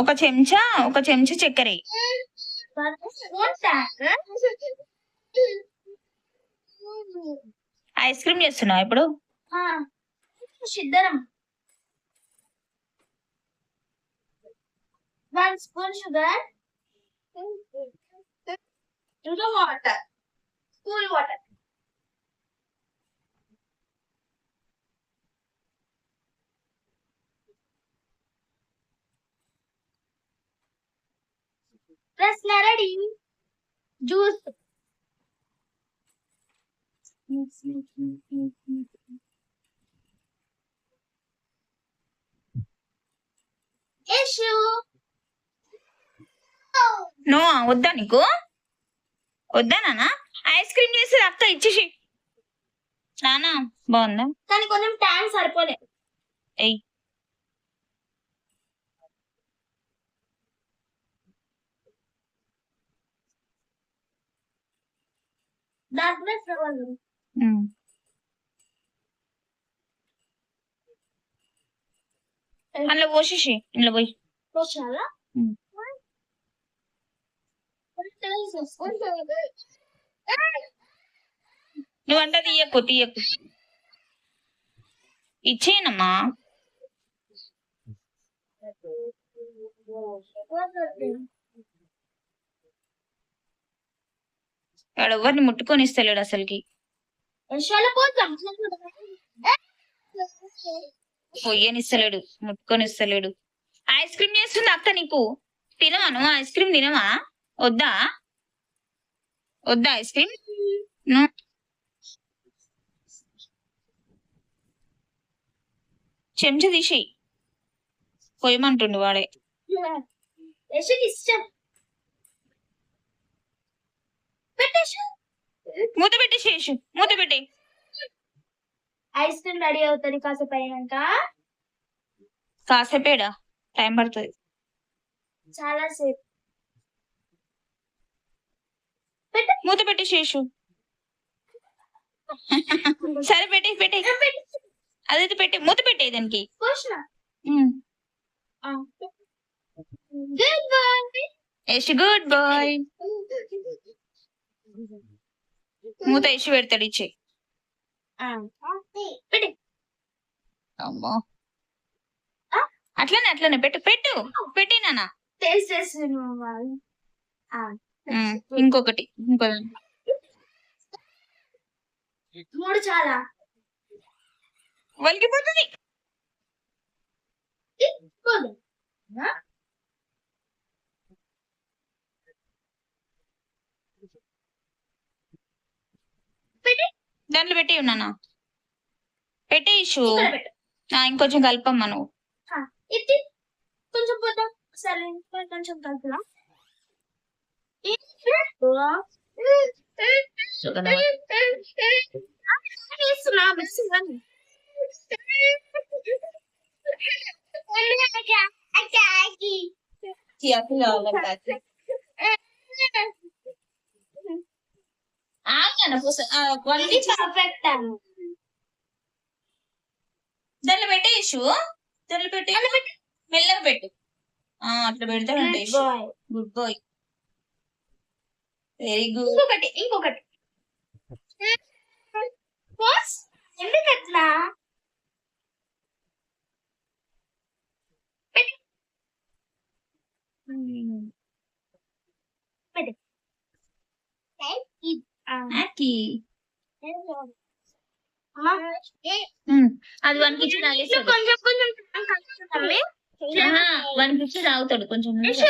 ఒక చెంచా ఒక చెంచా చక్కెర. ఐస్ క్రీమ్ చేస్తున్నావు ఇప్పుడు? One spoon sugar. ఇంకా వాటర్ కూల్ వాటర్ ప్రశ్న రెడీ. జ్యూస్ నువ్వు వద్దా నీకు? వద్దా నాన్న ఐస్ క్రీమ్ చేసి అక్క ఇచ్చేసి నానా బాగుందా? కానీ కొంచెం టైం సరిపోలే. ఎయ్ దాంట్లో ఫ్లవర్ ఉమ్. అందులో పోసేసి ఇందులో పోయి. పోషాలా ఉమ్. నువ్వు అంటే తీయకు తీయకు. ఇచ్చేయనమ్మా. వాడు ఎవరిని ముట్టుకొని ఇస్తలేడు అసలుకి. వర్షాలు పోతాం. పొయ్యని ఇస్తలేడు ముట్టుకొని ఇస్తలేడు ఐస్ క్రీమ్ చేస్తుంది అక్క నీకు? తినవా నువ్వు ఐస్ క్రీమ్ తినవా? వద్దా? వద్దా ఐస్ క్రీమ్? చెంచా తీసి పొయ్యమంటుండు వాడే. ఇష్టం పెట్టేసి మూత చేసు మూత పెట్టి. ఐస్ క్రీమ్ రెడీ అవుతుంది కాసేపు అయినాక. కాసేపేడా? టైం పడుతుంది. చాలా సేపు. మూత పెట్టి చేసు సరే పెట్టి పెట్టి. అదైతే పెట్టి మూత పెట్టే దానికి. Good boy. Good boy. మూత ఇచ్చి పెడతాడు ఇచ్చి అమ్మో. అట్లనే అట్లనే. పెట్టు పెట్టు. పెట్టి నాన్న. టేస్ట్ చేస్తున్నాం వాళ్ళు ఉమ్, ఇంకొకటి ఇంకో మూడు చాలా. వలిగిపోతుంది. దాంట్లో పెట్టి ఉన్నానా పెట్టే. ఇష్యూ ఇంకొంచెం కలపమ్మా నువ్వు. కొంచెం పోతాం సరే కొంచెం చేస్తున్నా బెస్ట్ పర్ఫెక్ట్ దాంట్లో పెట్టే ఇష్యూ? దాంట్లో పెట్టి మెల్లగా పెట్టు. ఆ, అట్లా boy good boy very good ఇంకొకటి ఇంకొకటి బాస్ ఎందుకు అట్లా పెట్టు. పెట్టు. అమ్మా, అది వన్ కిచ్చి కొంచెం కొంచెం. వన్ కిచ్చి తాగుతాడు కొంచెం తాగేసి.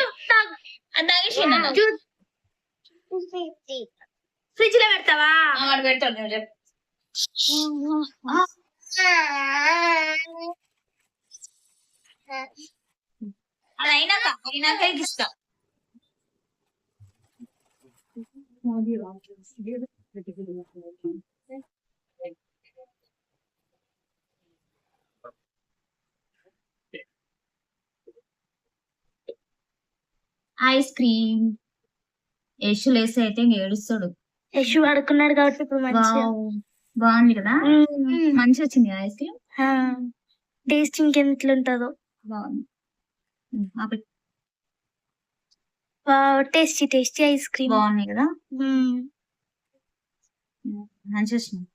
ఫ్రిడ్జ్లో పెడతావా? వాడు పెడతాడు నువ్వు చెప్పు. అది అయినాక అయినాక ఐస్ క్రీమ్ యశ్ లేసి అయితే ఏడుస్తాడు యశు పడుకున్నాడు కాబట్టి ఇప్పుడు మంచిగా. బాగుంది కదా. మంచి వచ్చింది ఐస్ క్రీమ్. టేస్ట్ ఇంకెంట్లుంటుందో బాగుంది ఉమ్, ఆపే. Tasty tasty ice cream. బాగున్నాయి కదా? మంచిగా వచ్చినాయి